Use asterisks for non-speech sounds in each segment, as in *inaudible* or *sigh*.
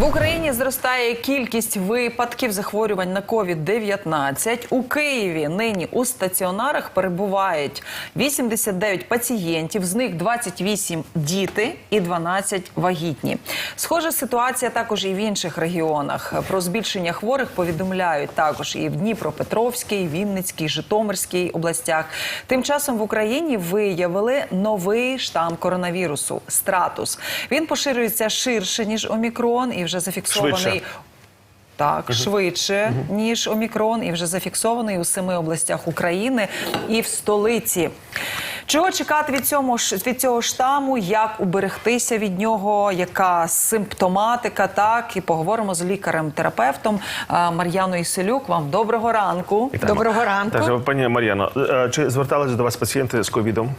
В Україні зростає кількість випадків захворювань на COVID-19. У Києві нині у стаціонарах перебувають 89 пацієнтів, з них 28 діти і 12 вагітні. Схожа ситуація також і в інших регіонах. Про збільшення хворих повідомляють також і в Дніпропетровській, Вінницькій, Житомирській областях. Тим часом в Україні виявили новий штам коронавірусу стратус. Він поширюється ширше ніж омікрон і вже зафіксований. Швидше. Так, швидше ніж омікрон, і вже зафіксований у семи областях України і в столиці. Чого чекати від цього ж- від цього штаму? Як уберегтися від нього? Яка симптоматика? Так і поговоримо з лікарем-терапевтом Мар'яною Селюк. Вам доброго ранку. Вітаємо. Доброго ранку. Так, пані Мар'яно, е, чи зверталися до вас пацієнти з ковідом?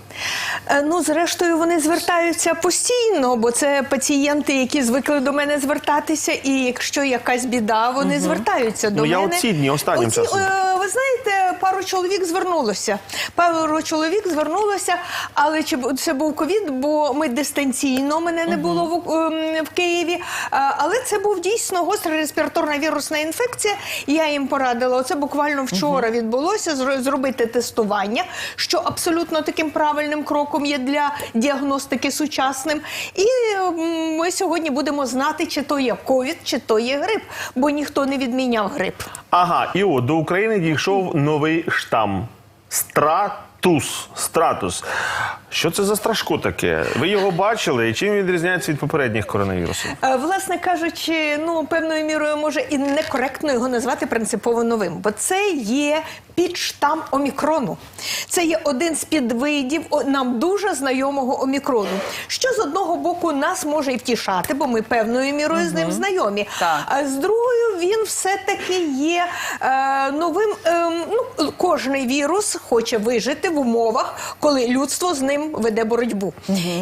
Е, Ну, зрештою, вони звертаються постійно, бо це пацієнти, які звикли до мене звертатися, і якщо якась біда, вони звертаються до Ну, я мене. оці дні, останнім Оці, часом. Пару чоловік звернулося. Пару чоловік звернулося, але чи це був ковід, бо ми дистанційно мене не було в, ем, в Києві. Але це був дійсно гостра респіраторна вірусна інфекція. Я їм порадила. Оце буквально вчора відбулося зробити тестування, що абсолютно таким правильним кроком є для діагностики сучасним. І ем, ми сьогодні будемо знати, чи то є ковід, чи то є грип, бо ніхто не відміняв грип. Ага, і от до України дійшов новий штам Стратус. Стратус. Що це за страшко таке? Ви його бачили? І чим він відрізняється від попередніх коронавірусів? Е, Власне кажучи, ну певною мірою може і некоректно його назвати принципово новим, бо це є підштам омікрону. Це є один з підвидів о, нам дуже знайомого омікрону. Що з одного боку нас може і втішати, бо ми певною мірою з ним знайомі. Так. А з другою він все-таки є е, новим. ем, ну, кожний вірус хоче вижити в умовах, коли людство з ним веде боротьбу.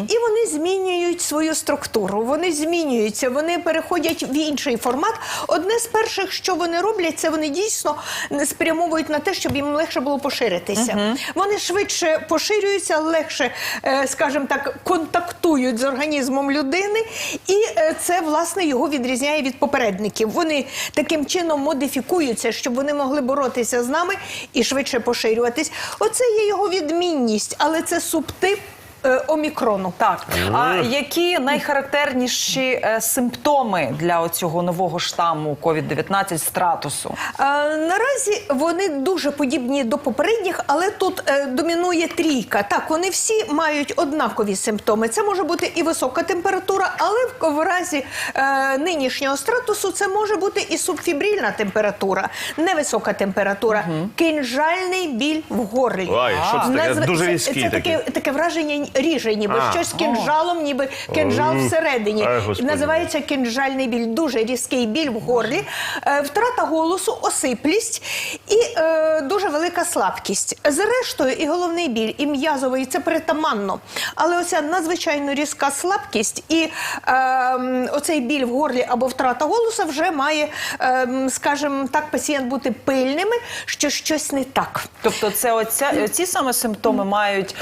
І вони змінюють свою структуру, вони змінюються, вони переходять в інший формат. Одне з перших, що вони роблять, це вони дійсно спрямовують на те, щоб їм легше було поширитися. Вони швидше поширюються, легше, е, скажімо так, контактують з організмом людини, і е, це власне його відрізняє від попередників. Вони таким чином модифікуються, щоб вони могли боротися з нами і швидше поширюватись. Оце є його відмінність, але це субтип е, омікрону. Так, а які найхарактерніші е, симптоми для цього нового штаму COVID-19 стратусу? Е, наразі вони дуже подібні до попередніх, але тут е, домінує трійка. Так, вони всі мають однакові симптоми. Це може бути і висока температура, але в, в разі е, нинішнього стратусу це може бути і субфібрильна температура, невисока температура, кинжальний біль в горлі. Ой, що це таке? Дуже це- різкий це такий. таке, таке враження ріже, ніби А. щось кинжалом, ніби кинжал Ой. всередині. Ай, Називається кинжальний біль, дуже різкий біль в горлі, е, втрата голосу, осиплість і е, дуже велика слабкість. Зрештою, і головний біль, і м'язовий це притаманно. Але оця надзвичайно різка слабкість і е, оцей біль в горлі або втрата голосу вже має, е, скажімо так, пацієнт бути пильними, що щось не так. Тобто, це оця ці саме симптоми мають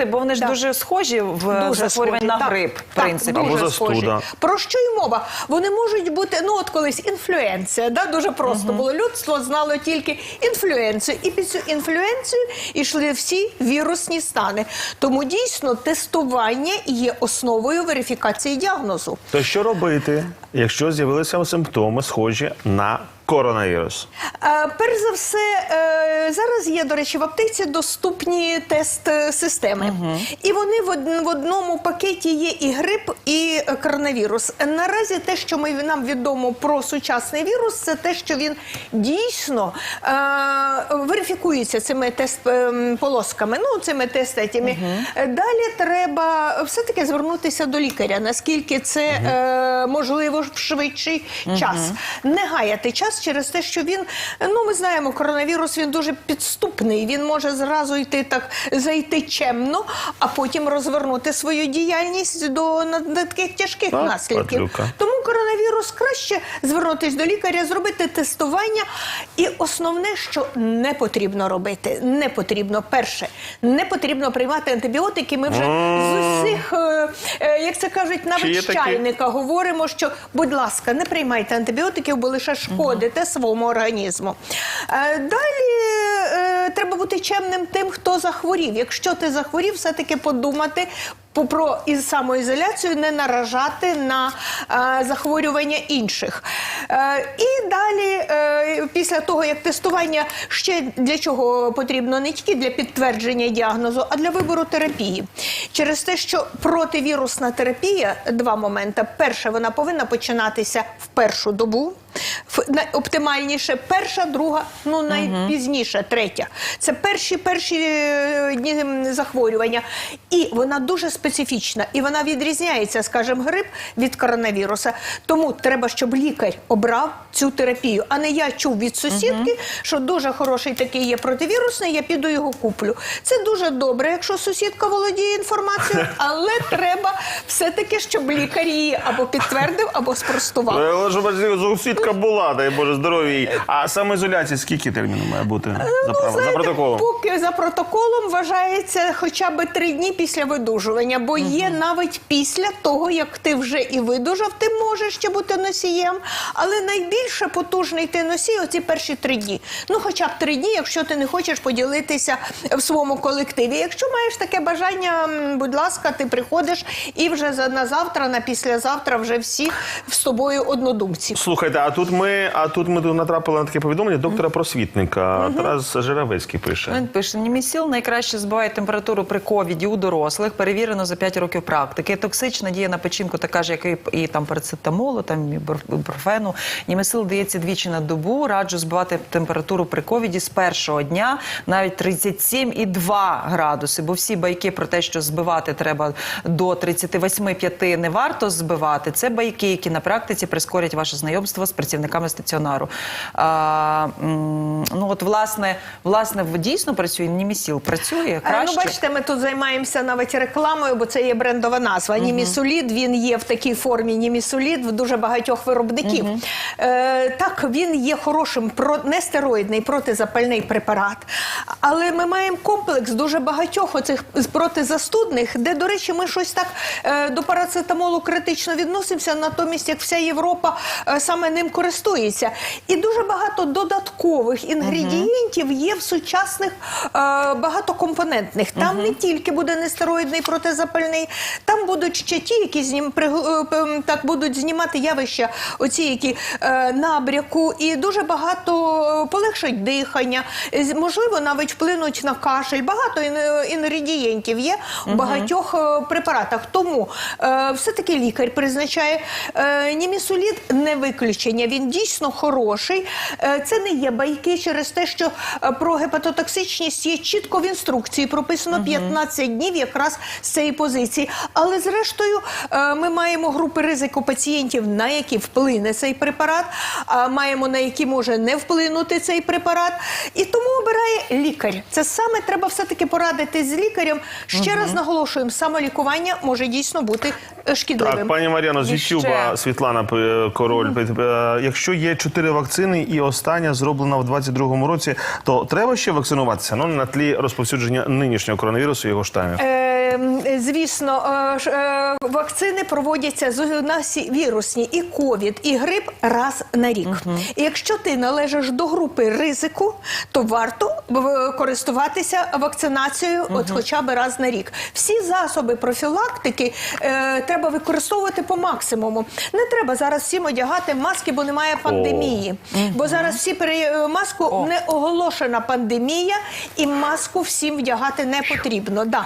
е, Насторожити, бо вони ж Так. дуже схожі в Дуже захворювань схожі, на так. грип, в Так, принципі. Або дуже застуда. схожі. Про що й мова? Вони можуть бути, ну от колись інфлюенція, да? дуже просто було. Людство знало тільки інфлюенцію. І під цю інфлюенцію йшли всі вірусні стани. Тому дійсно тестування є основою верифікації діагнозу. То що робити, якщо з'явилися симптоми, схожі на коронавірус? Е, Перш за все, е, зараз є, до речі, в аптеці доступні тест-системи. І вони в в одному пакеті є і грип, і е, коронавірус. Наразі те, що ми, нам відомо про сучасний вірус, це те, що він дійсно е, верифікується цими тест-полосками, ну, цими тест-етями. Е, Далі треба все-таки звернутися до лікаря, наскільки це е, можливо в швидший час. Не гаяти час через те, що він, ну ми знаємо, коронавірус він дуже підступний. Він може зразу йти так, зайти чемно, а потім розвернути свою діяльність до на- на таких тяжких Так, наслідків. падлюка. Тому коронавірус краще звернутися до лікаря, зробити тестування. І основне, що не потрібно робити, не потрібно перше, не потрібно приймати антибіотики. Ми вже з усіх е, е, як це кажуть, навіть з чайника говоримо, що, будь ласка, не приймайте антибіотиків, бо лише шкодите своєму організму. Е, Далі е, треба бути чемним тим, хто захворів. Якщо ти захворів, все-таки подумати. Про із самоізоляцію не наражати на е, захворювання інших. І далі, після того, як тестування ще для чого потрібно не тільки для підтвердження діагнозу, а для вибору терапії. Через те, що противірусна терапія два моменти. Перше, вона повинна починатися в першу добу. Найоптимальніше перша, друга, ну найпізніше, третя. Це перші перші е, дні захворювання. І вона дуже специфічна. І вона відрізняється, скажімо, грип від коронавіруса. Тому треба, щоб лікар обрав цю терапію. А не я чув від сусідки, що дуже хороший такий є противірусний, я піду його куплю. Це дуже добре, якщо сусідка володіє інформацією, *laughs* але треба все-таки, щоб лікар її або підтвердив, або спростував. Але ж бачите, сусідка була, дай Боже, здоров'я їй. А самоізоляція скільки термінів має бути за, прав... за Знаєте, протоколом? Поки за протоколом вважається хоча б три дні після видужування, бо є навіть після того, як ти вже і видужав, ти можеш ще бути носієм. Але найбільше потужний ти носій оці перші три дні. Ну, хоча б три дні, якщо ти не хочеш поділитися в своєму колективі. Якщо маєш таке бажання, будь ласка, ти приходиш і вже на завтра, на післязавтра вже всі з тобою однодумці. Слухайте, а тут ми, а тут ми натрапили на таке повідомлення доктора просвітника. Тарас Жиравецький пише. Він пише, німісіл найкраще збиває температуру при ковіді у дорослих, перевірено за 5 років практики. Токсична діє на печінку, така ж, як і, і там парацетамолу, там і бур- бупрофену. Німесил дається двічі на добу. Раджу збивати температуру при ковіді з першого дня, навіть 37,2 градуси. Бо всі байки про те, що збивати треба до 38,5 не варто збивати. Це байки, які на практиці прискорять ваше знайомство з працівниками стаціонару. А, ну от власне, власне, дійсно працює Німісіл. Працює Е, краще. Ну, бачите, ми тут займаємося навіть рекламою, бо це є брендова назва. Німісолід. Він є в такій формі німісолід в дуже багатьох виробників. Е, так, він є хорошим про нестероїдний протизапальний препарат. Але ми маємо комплекс дуже багатьох оцих протизастудних, де, до речі, ми щось так е, до парацетамолу критично відносимося, натомість як вся Європа е, саме ним користується. І дуже багато додаткових інгредієнтів є в сучасних е, багатокомпонентних. Там не тільки буде нестероїдний протизапальний, там будуть ще ті, які знім, пригу- е, так будуть знімати явища, оці які е, набряку, і дуже багато е, полегшать дихання, е, можливо, навіть вплинуть на кашель. Багато інгредієнтів є у багатьох препаратах. Тому е, все-таки лікар призначає е, німісолід не виключення. Він дійсно хороший. Е, це не є байки через те, що е, про гепатотоксичність є чітко в інструкції. Прописано 15 днів якраз з цієї позиції. Але зрештою е, ми маємо групи ризику пацієнтів, на які вплине цей препарат, а маємо на які може не вплинути цей препарат. І тому обирає лікар. Це саме треба все-таки порадитись з лікарем. Ще раз наголошуємо, самолікування може дійсно бути шкідливим. Так, пані Мар'яно, з І Ютуба ще. Світлана Король. Король. Е, Якщо є чотири вакцини і остання зроблена в 22-му році, то треба ще вакцинуватися? Ну, на тлі розповсюдження нинішнього коронавірусу і його штамів. Е, звісно, е, е, вакцини проводяться з нас вірусні, і ковід, і грип раз на рік. І якщо ти належиш до групи ризику, то варто користуватися вакцинацією, от хоча б раз на рік. Всі засоби профілактики е, треба використовувати по максимуму. Не треба зараз всім одягати маски, бо немає пандемії. Бо зараз всі пере... е, маску не оголошена пандемія, і маску всім вдягати не потрібно. Да.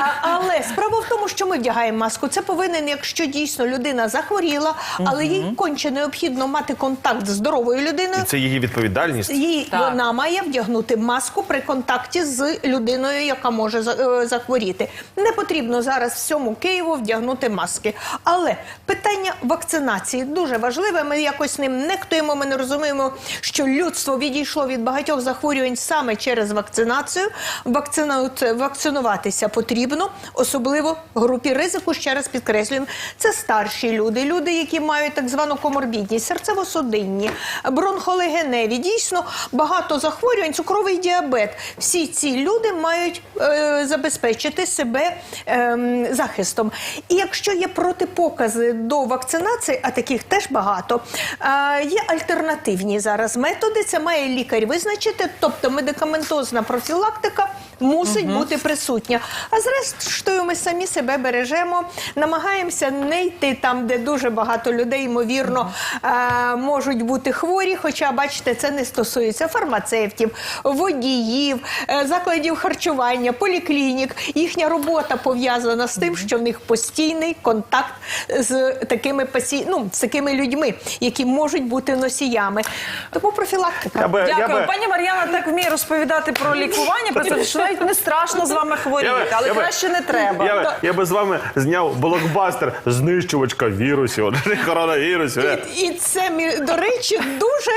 А, але справа в тому, що ми вдягаємо маску. Це повинен, якщо дійсно людина захворіла, але їй конче необхідно мати контакт з здоровою людиною. І це її відповідальність. Так. вона має вдягнути маску при контакті з людиною, яка може е, захворіти. Не потрібно зараз всьому Києву вдягнути маски. Але питання вакцинації дуже важливе. Ми якось ним нехтуємо. Ми не розуміємо, що людство відійшло від багатьох захворювань саме через вакцинацію. Вакцина... Вакцинуватися потрібно, особливо. Особливо групі ризику, ще раз підкреслюємо, це старші люди, люди, які мають так звану коморбідність, серцево-судинні, бронхолегеневі. Дійсно багато захворювань, цукровий діабет. Всі ці люди мають е, забезпечити себе ем, захистом. І якщо є протипокази до вакцинації, а таких теж багато, е, є альтернативні зараз методи. Це має лікар визначити, тобто медикаментозна профілактика мусить бути присутня. А зрештою, ми самі себе бережемо, намагаємося не йти там, де дуже багато людей, ймовірно, е, можуть бути хворі. Хоча, бачите, це не стосується фармацевтів, водіїв, е, закладів харчування, поліклінік. Їхня робота пов'язана з тим, що в них постійний контакт з такими паці... ну, з такими людьми, які можуть бути носіями. Тому профілактика. Я би, я Дякую. би, Пані Мар'яна так вміє розповідати про лікування, про це, що навіть не страшно з вами хворіти, але краще не треба. я, би, я би з вами зняв блокбастер знищувачка вірусів, *laughs* коронавірусів. Е. І це до речі дуже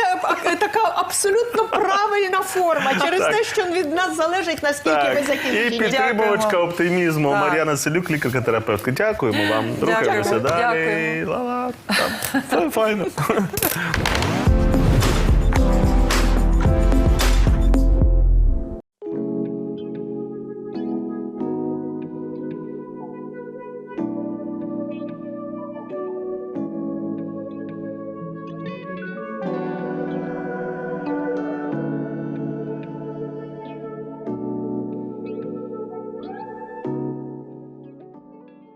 така абсолютно правильна форма через Так. те, що від нас залежить наскільки ми Так, і підтримувачка оптимізму Так. Мар'яна Селюк, лікарка-терапевтка. Дякуємо вам. Рухаємося далі. Ла-ла. Все файно. *laughs*